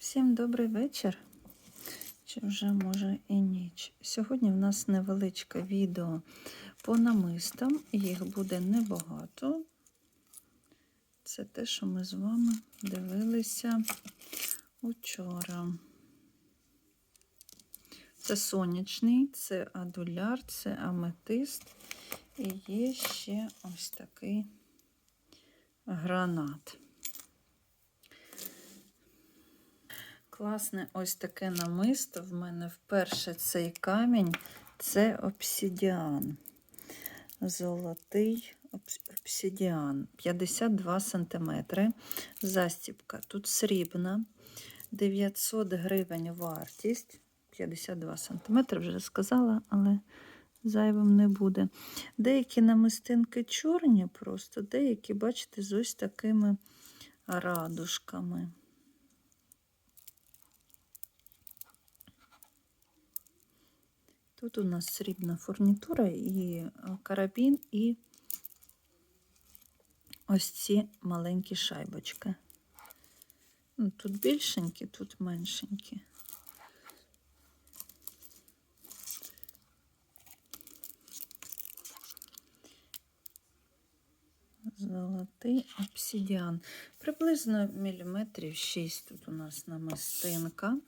Всім добрий вечір. Чи вже може і ніч. Сьогодні в нас невеличке відео по намистам. Їх буде небагато. Це те, що ми з вами дивилися учора. Це сонячний, це адуляр, це аметист. І є ще ось такий гранат. Класне ось таке намисто. В мене вперше цей камінь це обсидіан. Золотий обсидіан. 52 см. Застіпка. Тут срібна. 900 гривень вартість. 52 см, вже сказала, але зайвим не буде. Деякі намистинки чорні, просто деякі, бачите, з ось такими радужками. Тут у нас срібна фурнітура і карабін, і ось ці маленькі шайбочки. Ну, Тут більшенькі, тут меншенькі. Золотий обсидіан. Приблизно міліметрів 6 тут у нас намистинка.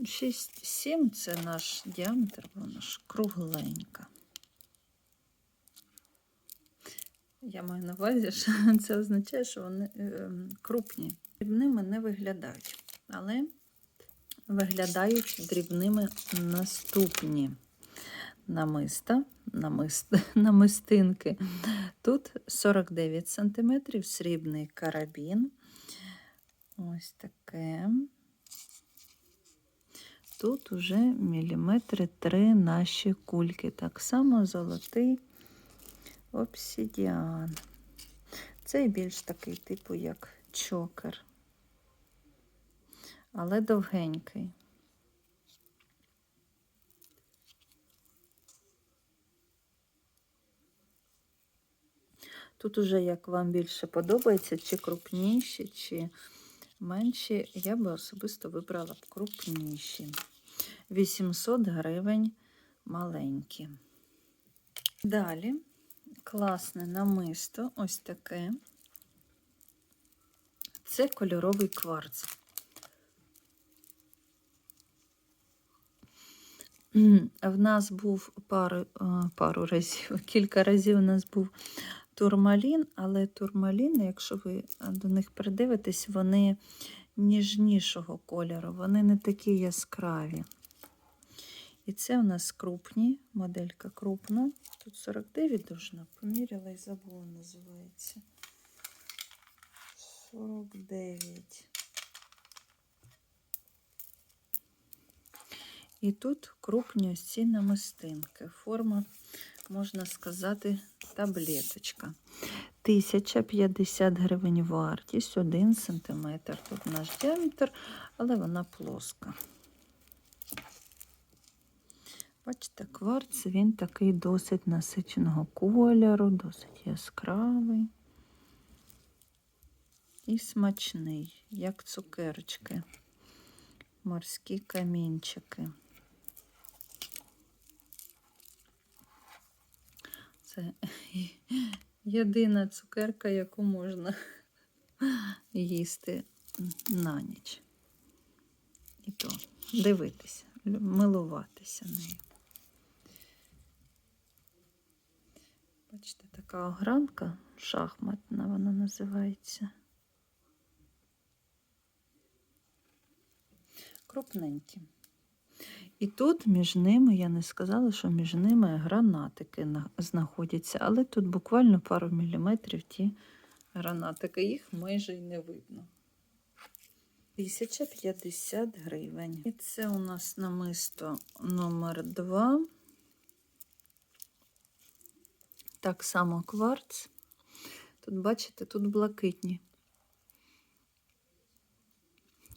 6-7 це наш діаметр, вона ж кругленька. Я маю на увазі, що це означає, що вони е, крупні. Дрібними не виглядають, але виглядають дрібними наступні намиста, намист, намистинки. Тут 49 см, срібний карабін. Ось таке. Тут уже міліметри три наші кульки. Так само золотий обсидіан. Цей більш такий, типу, як чокер, але довгенький. Тут уже як вам більше подобається, чи крупніші, чи менші, я би особисто вибрала б крупніші. 800 гривень маленькі. Далі класне намисто, ось таке. Це кольоровий кварц. В нас був пару, пару разів, кілька разів у нас був турмалін, але турмаліни, якщо ви до них придивитесь, вони ніжнішого кольору, вони не такі яскраві. І це у нас крупні, моделька крупна. Тут 49 должна, поміряла і забула, називається. 49. І тут крупні ось ці намистинки. Форма, можна сказати, таблеточка. 1050 гривень вартість, 1 см. Тут наш діаметр, але вона плоска. Бачите, кварц, він такий досить насиченого кольору, досить яскравий і смачний, як цукерочки, морські камінчики. Це єдина цукерка, яку можна їсти на ніч. І то дивитися, милуватися нею. Бачите, така огранка шахматна вона називається. Крупненькі. І тут між ними, я не сказала, що між ними гранатики знаходяться, але тут буквально пару міліметрів ті гранатики, їх майже й не видно. 1050 гривень. І це у нас намисто номер 2. Так само кварц. Тут, бачите, тут блакитні.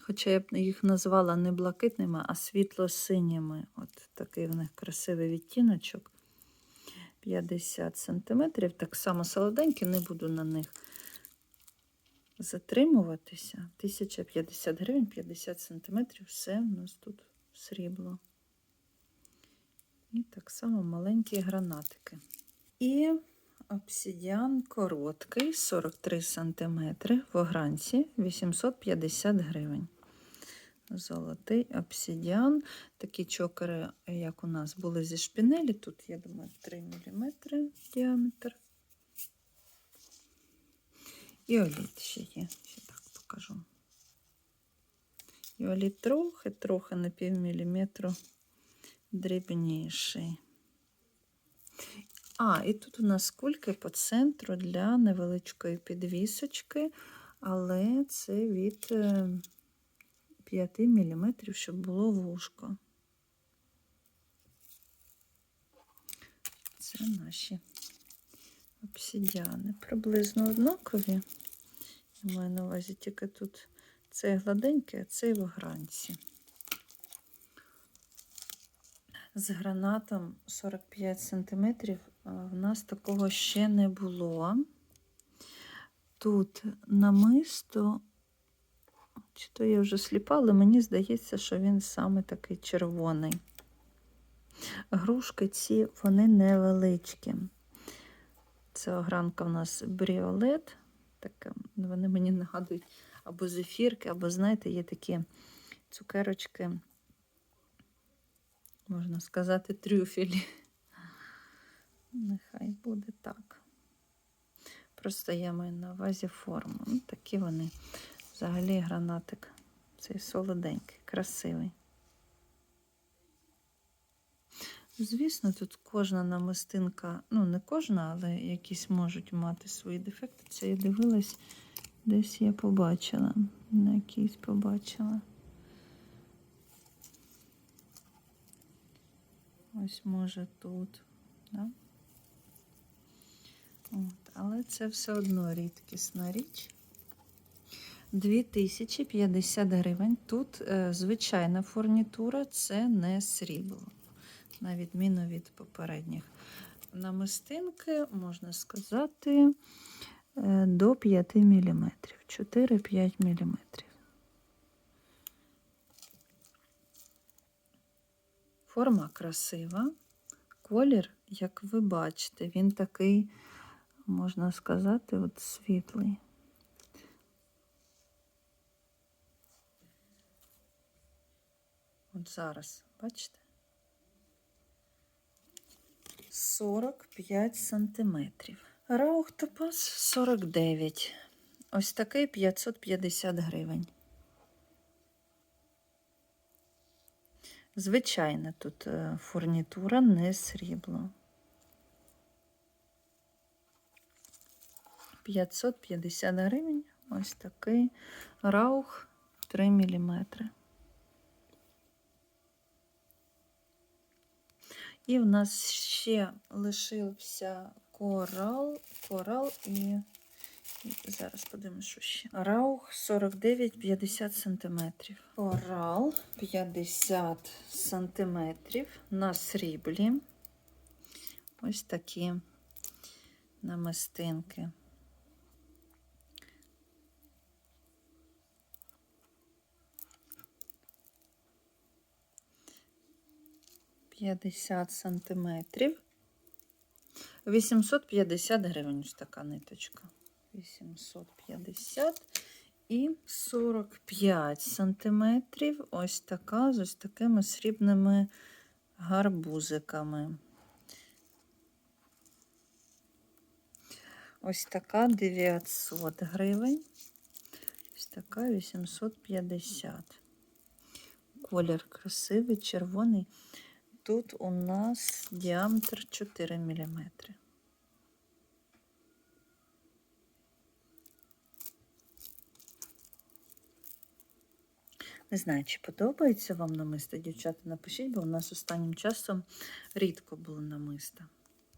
Хоча я б їх назвала не блакитними, а світло-синіми. От такий в них красивий відтіночок. 50 см. Так само солоденькі, не буду на них затримуватися. 1050 гривень, 50 сантиметрів, все у нас тут срібло. І так само маленькі гранатики. І обсидіан короткий, 43 см, в огранці 850 гривень. Золотий обсидіан. Такі чокери, як у нас були зі шпінелі. Тут, я думаю, 3 мм діаметр. І оліт ще є. Ще так покажу. І оліт трохи, трохи на пів дрібніший. А, і тут у нас кульки по центру для невеличкої підвісочки, але це від е, 5 мм, щоб було вушко. Це наші обсидіани. Приблизно однакові. Я маю на увазі тільки тут цей гладенький, а цей в гранці. З гранатом 45 см в нас такого ще не було. Тут намисто, чи то я вже сліпа, але мені здається, що він саме такий червоний. Грушки ці, вони невеличкі. Це огранка у нас бріолет. Така, вони мені нагадують або зефірки, або, знаєте, є такі цукерочки, можна сказати, трюфелі. Нехай буде так. Просто я маю на увазі форму. Ну, такі вони. Взагалі гранатик. Цей солоденький, красивий. Звісно, тут кожна намистинка, ну, не кожна, але якісь можуть мати свої дефекти. Це я дивилась, десь я побачила. На якійсь побачила. Ось може тут. Да? От, але це все одно рідкісна річ. 2050 гривень. Тут е, звичайна фурнітура, це не срібло, на відміну від попередніх. Намистинки, можна сказати, е, до 5 мм, 4-5 мм. Форма красива, колір, як ви бачите, він такий, можна сказати, от світлий. От зараз, бачите? 45 сантиметрів. Раух топаз 49. Ось такий 550 гривень. Звичайна тут е, фурнітура, не срібло. 550 гривень. Ось такий раух 3 міліметри. І в нас ще лишився корал, корал і зараз подивимося, що ще. Раух 49-50 см. Корал 50 см на сріблі. Ось такі намистинки. П'ятдесят сантиметрів. 850 гривень ось така ниточка. 850 і 45 сантиметрів. Ось така з ось такими срібними гарбузиками. Ось така 900 гривень. Ось така 850. Колір красивий, червоний. Тут у нас діаметр 4 мм. Не знаю, чи подобається вам намисто, дівчата, напишіть, бо у нас останнім часом рідко було намисто.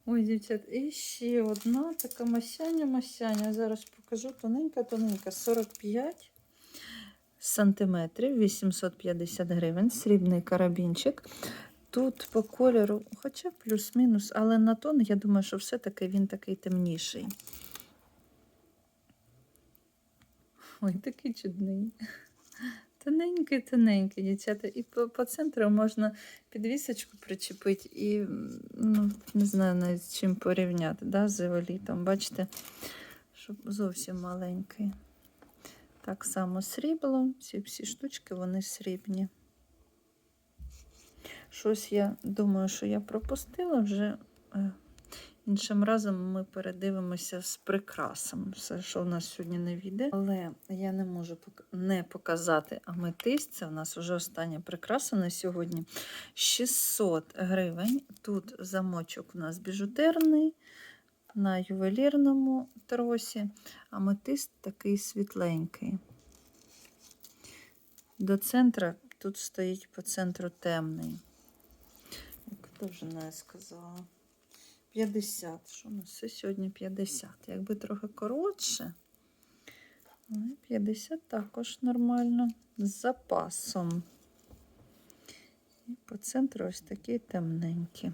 Ой, дівчат, і ще одна така масяня-масяня. Зараз покажу тоненька-тоненька, 45 сантиметрів, 850 гривень, срібний карабінчик. Тут по кольору, хоча плюс-мінус, але на тон, я думаю, що все-таки він такий темніший. Ой, такий чудний. Тоненький, тоненький, дівчата. І по, по центру можна підвісочку причепити і, ну, не знаю навіть з чим порівняти, да, з еволітом. Бачите, щоб зовсім маленький. Так само срібло, ці всі штучки, вони срібні. Щось я думаю, що я пропустила вже. е, Іншим разом ми передивимося з прикрасом. Все, що в нас сьогодні не війде. Але я не можу не показати аметист. Це у нас вже остання прикраса на сьогодні. 600 гривень. Тут замочок у нас біжутерний на ювелірному тросі. Аметист такий світленький. До центра тут стоїть по центру темний. Довжина я сказала. 50. Що у нас сьогодні 50. Якби трохи коротше. Але 50 також нормально. З запасом. І по центру ось такі темненькі.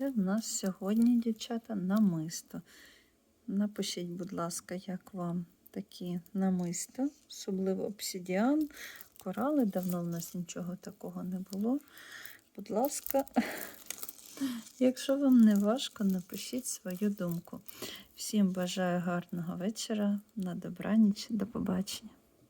Це в нас сьогодні, дівчата, намисто. Напишіть, будь ласка, як вам такі намиста, особливо обсидіан, корали. Давно в нас нічого такого не було. Будь ласка, якщо вам не важко, напишіть свою думку. Всім бажаю гарного вечора, на добраніч, до побачення.